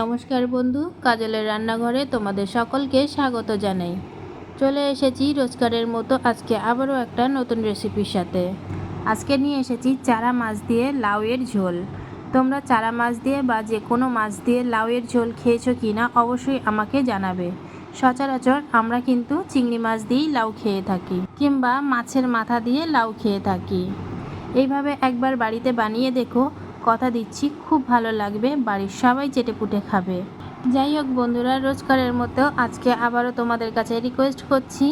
নমস্কার বন্ধু, কাজলের রান্নাঘরে তোমাদের সকলকে স্বাগত জানাই। চলে এসেছি রোজকারের মতো আজকে আবারও একটা নতুন রেসিপির সাথে। আজকে নিয়ে এসেছি চারা মাছ দিয়ে লাউয়ের ঝোল। তোমরা চারা মাছ দিয়ে বা যে কোনো মাছ দিয়ে লাউয়ের ঝোল খেয়েছো কি না অবশ্যই আমাকে জানাবে। সচরাচর আমরা কিন্তু চিংড়ি মাছ দিয়েই লাউ খেয়ে থাকি, কিংবা মাছের মাথা দিয়ে লাউ খেয়ে থাকি। এইভাবে একবার বাড়িতে বানিয়ে দেখো কথা দিচ্ছি, খুব ভালো লাগবে, বাড়ির সবাই চেটেপুটে খাবে। যাই হোক বন্ধুরা, রোজকারের মতো আজকে আবারও তোমাদের কাছে রিকোয়েস্ট করছি।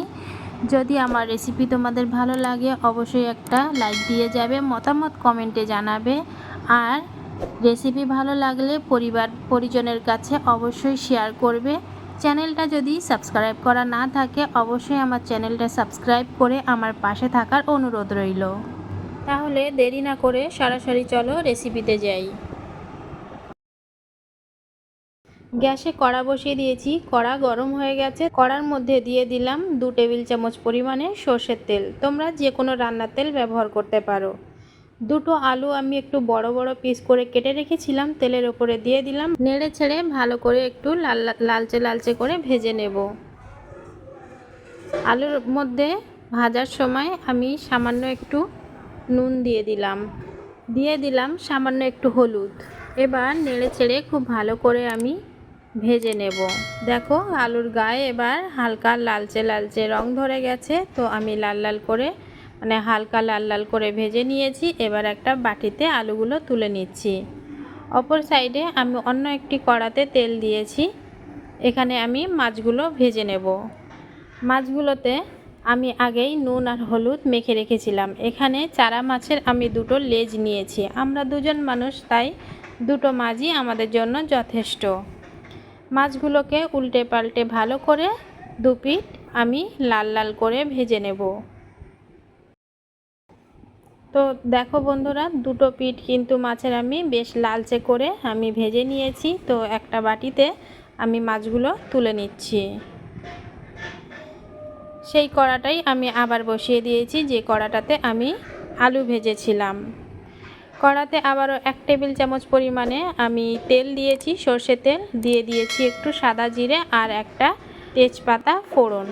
যদি আমার রেসিপি তোমাদের ভালো লাগে, অবশ্যই একটা লাইক দিয়ে যাবে, মতামত কমেন্টে জানাবে। আর রেসিপি ভালো লাগলে পরিবার, পরিজনের কাছে অবশ্যই শেয়ার করবে। চ্যানেলটা যদি সাবস্ক্রাইব করা না থাকে, অবশ্যই আমার চ্যানেলটা সাবস্ক্রাইব করে আমার পাশে থাকার অনুরোধ রইল। তাহলে দেরি না করে সরাসরি চলো রেসিপিতে যাই। গ্যাসে কড়া বসিয়ে দিয়েছি। কড়া গরম হয়ে গেছে। কড়ার মধ্যে দিয়ে দিলাম দু টেবিল চামচ পরিমাণে সর্ষের তেল। তোমরা যে কোনো রান্নার তেল ব্যবহার করতে পারো। দুটো আলু আমি একটু বড় বড় পিস করে কেটে রেখেছিলাম। তেলের ওপরে দিয়ে দিলাম। নেড়ে ছেড়ে ভালো করে একটু লাল, লালচে লালচে করে ভেজে নেব। আলুর মধ্যে ভাজার সময় আমি সামান্য একটু নুন দিয়ে দিলাম। দিয়ে দিলাম সামান্য একটু হলুদ। এবার নেড়ে চেড়ে খুব ভালো করে আমি ভেজে নেব। দেখো আলুর গায়ে এবার হালকা লালচে লালচে রং ধরে গেছে, তো আমি লাল লাল করে মানে হালকা লাল লাল করে ভেজে নিয়েছি। এবার একটা বাটিতে আলুগুলো তুলে নিচ্ছি। অপর সাইডে আমি অন্য একটি কড়াতে তেল দিয়েছি। এখানে আমি মাছগুলো ভেজে নেব। মাছগুলোতে আমি আগেই নুন আর হলুদ মেখে রেখেছিলাম। এখানে চারা মাছের আমি দুটো লেজ নিয়েছি। আমরা দুজন মানুষ, তাই দুটো মাছই আমাদের জন্য যথেষ্ট। মাছগুলোকে উল্টে পাল্টে ভালো করে দু পিঠ আমি লাল লাল করে ভেজে নেব। তো দেখো বন্ধুরা, দুটো পিঠ কিন্তু মাছের আমি বেশ লালচে করে আমি ভেজে নিয়েছি। তো একটা বাটিতে আমি মাছগুলো তুলে নিচ্ছি। সেই কড়াটাই আমি আবার বসিয়ে দিয়েছি, যে কড়াটাতে আমি আলু ভেজেছিলাম। কড়াতে আবারও এক টেবিল চামচ পরিমাণে আমি তেল দিয়েছি, সর্ষে তেল। দিয়ে দিয়েছি একটু সাদা জিরে আর একটা তেজপাতা ফোড়ন।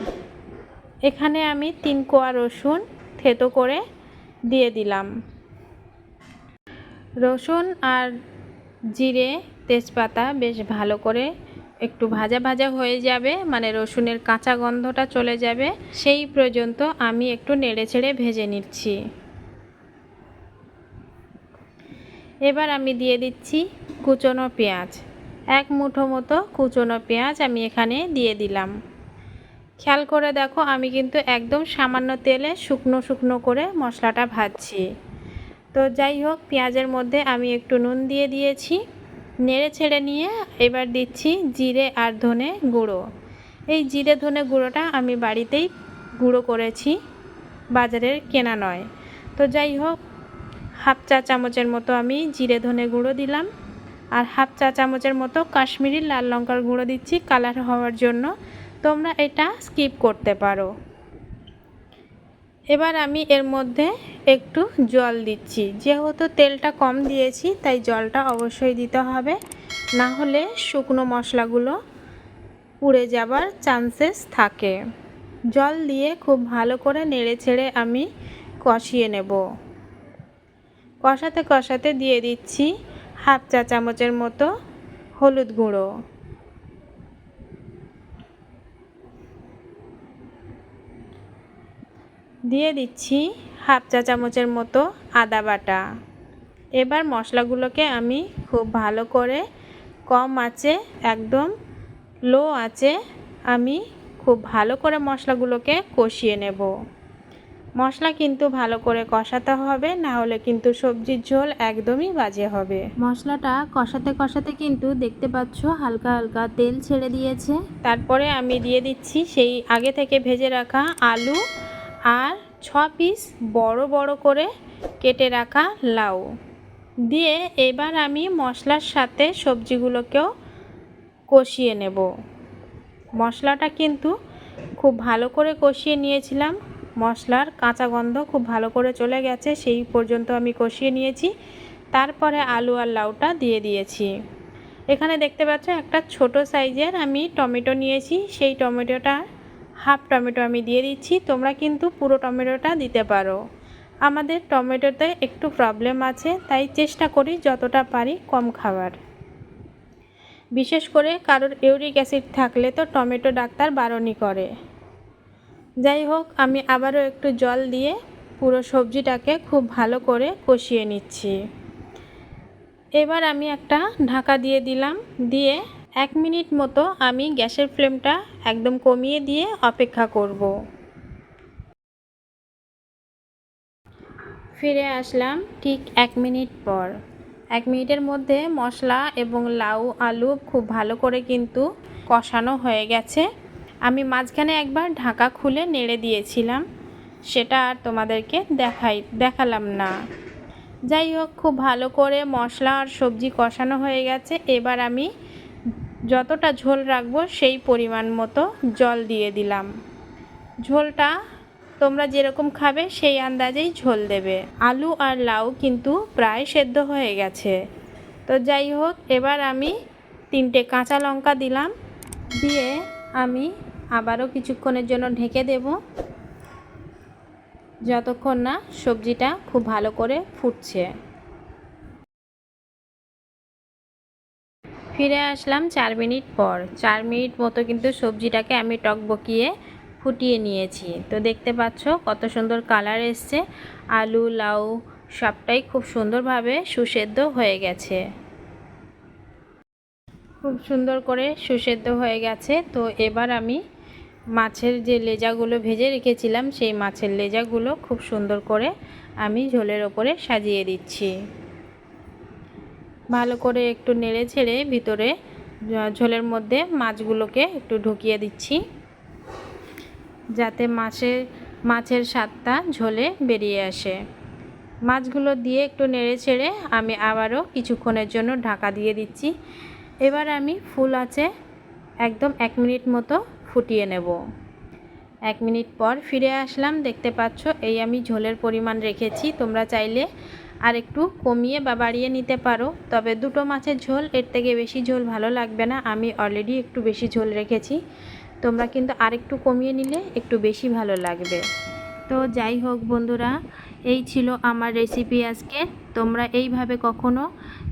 এখানে আমি তিন কোয়া রসুন থেতো করে দিয়ে দিলাম। রসুন আর জিরে তেজপাতা বেশ ভালো করে একটু ভাজা ভাজা হয়ে যাবে মানে রসুনের কাঁচা গন্ধটা চলে যাবে, সেই পর্যন্ত আমি একটু নেড়ে ছেড়ে ভেজে নিচ্ছি। এবার আমি দিয়ে দিচ্ছি কুচনো পেঁয়াজ। এক মুঠো মতো কুচনো পেঁয়াজ আমি এখানে দিয়ে দিলাম। খেয়াল করে দেখো, আমি কিন্তু একদম সামান্য তেলে শুকনো শুকনো করে মশলাটা ভাজছি। তো যাই হোক, পেঁয়াজের মধ্যে আমি একটু নুন দিয়ে দিয়েছি। নেড়ে ছেড়ে নিয়ে এবার দিচ্ছি জিরে আর ধনে গুঁড়ো। এই জিরে ধনে গুঁড়োটা আমি বাড়িতেই গুঁড়ো করেছি, বাজারের কেনা নয়। তো যাই হোক, হাফ চা চামচের মতো আমি জিরে ধনে গুঁড়ো দিলাম আর হাফ চা চামচের মতো কাশ্মীরি লাল লঙ্কার গুঁড়ো দিচ্ছি কালার হওয়ার জন্য। তোমরা এটা স্কিপ করতে পারো। এবার আমি এর মধ্যে একটু জল দিচ্ছি। যেহেতু তেলটা কম দিয়েছি, তাই জলটা অবশ্যই দিতে হবে। না হলে শুকনো মশলাগুলো পুড়ে যাবার চান্সেস থাকে। জল দিয়ে খুব ভালো করে নেড়ে ছেড়ে আমি কষিয়ে নেব। কষাতে কষাতে দিয়ে দিচ্ছি হাফ চা চামচের মতো হলুদ গুঁড়ো। দিয়ে দিচ্ছি হাফ চা চামচের মতো আদা বাটা। এবার মশলাগুলোকে আমি খুব ভালো করে কম আঁচে একদম লো আঁচে আমি খুব ভালো করে মশলাগুলোকে কষিয়ে নেব। মশলা কিন্তু ভালো করে কষাতে হবে না হলে কিন্তু সবজির ঝোল একদমই বাজে হবে। মশলাটা কষাতে কষাতে কিন্তু দেখতে পাচ্ছ হালকা হালকা তেল ছেড়ে দিয়েছে। তারপরে আমি দিয়ে দিচ্ছি সেই আগে থেকে ভেজে রাখা আলু আর ছ পিস বড় বড় করে কেটে রাখা লাউ। দিয়ে এবার আমি মশলার সাথে সবজিগুলোকেও কষিয়ে নেব। মশলাটা কিন্তু খুব ভালো করে কষিয়ে নিয়েছিলাম। মশলার কাঁচা গন্ধ খুব ভালো করে চলে গেছে, সেই পর্যন্ত আমি কষিয়ে নিয়েছি। তারপরে আলু আর লাউটা দিয়ে দিয়েছি। এখানে দেখতে পাচ্ছ একটা ছোট সাইজের আমি টমেটো নিয়েছি। সেই টমেটোটা হাফ টমেটো আমি দিয়ে দিচ্ছি, তোমরা কিন্তু পুরো টমেটোটা দিতে পারো। আমাদের টমেটোতে একটু প্রবলেম আছে, তাই চেষ্টা করি যতটা পারি কম খাবার বিশেষ করে কারোর ইউরিক অ্যাসিড থাকলে তো টমেটো ডাক্তার বারণই করে। যাই হোক, আমি আবারও একটু জল দিয়ে পুরো সবজিটাকে খুব ভালো করে কষিয়ে নিচ্ছি। এবার আমি একটা ঢাকা দিয়ে দিলাম, দিয়ে এক মিনিট মতো আমি গ্যাসের ফ্লেমটা একদম কমিয়ে দিয়ে অপেক্ষা করব। ফিরে আসলাম ঠিক এক মিনিট পর। এক মিনিটের মধ্যে মশলা এবং লাউ, আলু খুব ভালো করে কিন্তু কষানো হয়ে গেছে। আমি মাঝখানে একবার ঢাকা খুলে নেড়ে দিয়েছিলাম। সেটা আর তোমাদেরকে দেখাই, দেখালাম না। যাই হোক, খুব ভালো করে মশলা আর সবজি কষানো হয়ে গেছে। এবার আমি যতটা ঝোল রাখব সেই পরিমাণ মতো জল দিয়ে দিলাম। ঝোলটা তোমরা যেরকম খাবে সেই আন্দাজেই ঝোল দেবে। আলু আর লাউ কিন্তু প্রায় সেদ্ধ হয়ে গেছে। তো যাই হোক, এবার আমি তিনটে কাঁচা লঙ্কা দিলাম। দিয়ে আমি আবারও কিছুক্ষণের জন্য ঢেকে দেব। যতক্ষণ না সবজিটা খুব ভালো করে ফুটছে। ফিরে আসলাম চার মিনিট পর। চার মিনিট মতো কিন্তু সবজিটাকে আমি টক বকিয়ে ফুটিয়ে নিয়েছি। তো দেখতে পাচ্ছ কত সুন্দর কালার এসছে। আলু, লাউ সবটাই খুব সুন্দরভাবে সুসেদ্ধ হয়ে গেছে। খুব সুন্দর করে সুসেদ্ধ হয়ে গেছে। তো এবার আমি মাছের যে লেজাগুলো ভেজে রেখেছিলাম, সেই মাছের লেজাগুলো খুব সুন্দর করে আমি ঝোলের ওপরে সাজিয়ে দিচ্ছি। ভালো করে একটু নেড়ে ছেড়ে ভিতরে ঝোলের মধ্যে মাছগুলোকে একটু ঢুকিয়ে দিচ্ছি। যাতে মাছের মাছের স্বাদটা ঝোলে বেরিয়ে আসে। মাছগুলো দিয়ে একটু নেড়ে ছেড়ে আমি আবারও কিছুক্ষণের জন্য ঢাকা দিয়ে দিচ্ছি। এবার আমি ফুল আছে, একদম এক মিনিট মতো ফুটিয়ে নেব। এক মিনিট পর ফিরে আসলাম, দেখতে পাচ্ছ এই আমি ঝোলের পরিমাণ রেখেছি। তোমরা চাইলে আর একটু কমিয়ে বা বাড়িয়ে নিতে পারো। তবে দুটো মাছের ঝোল, এর থেকে বেশি ঝোল ভালো লাগবে না। আমি অলরেডি একটু বেশি ঝোল রেখেছি। তোমরা কিন্তু আরেকটু কমিয়ে নিলে একটু বেশি ভালো লাগবে। তো যাই হোক বন্ধুরা, এই ছিল আমার রেসিপি আজকে। তোমরা এইভাবে কখনো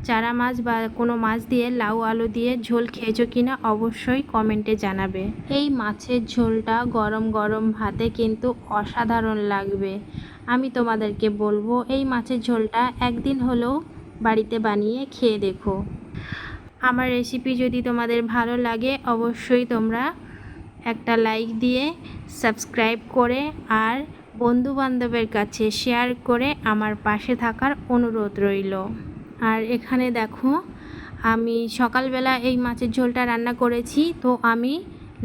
চারা মাছ বা কোনো মাছ দিয়ে লাউ আলু দিয়ে ঝোল খেয়েছো কিনা অবশ্যই কমেন্টে জানাবে। এই মাছের ঝোলটা গরম গরম ভাতে কিন্তু অসাধারণ লাগবে। আমি তোমাদেরকে বলব, এই মাছের ঝোলটা একদিন হলেও বাড়িতে বানিয়ে খেয়ে দেখো। আমার রেসিপি যদি তোমাদের ভালো লাগে, অবশ্যই তোমরা একটা লাইক দিয়ে সাবস্ক্রাইব করে আর বন্ধু বান্ধবের কাছে শেয়ার করে আমার পাশে থাকার অনুরোধ রইল। আর এখানে দেখো, আমি সকালবেলা এই মাছের ঝোলটা রান্না করেছি, তো আমি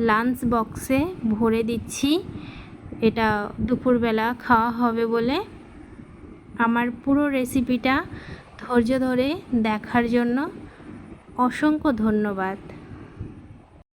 লাঞ্চ বক্সে ভরে দিচ্ছি। এটা দুপুরবেলা খাওয়া হবে বলে আমার পুরো রেসিপিটা ধৈর্য ধরে দেখার জন্য অসংখ্য ধন্যবাদ।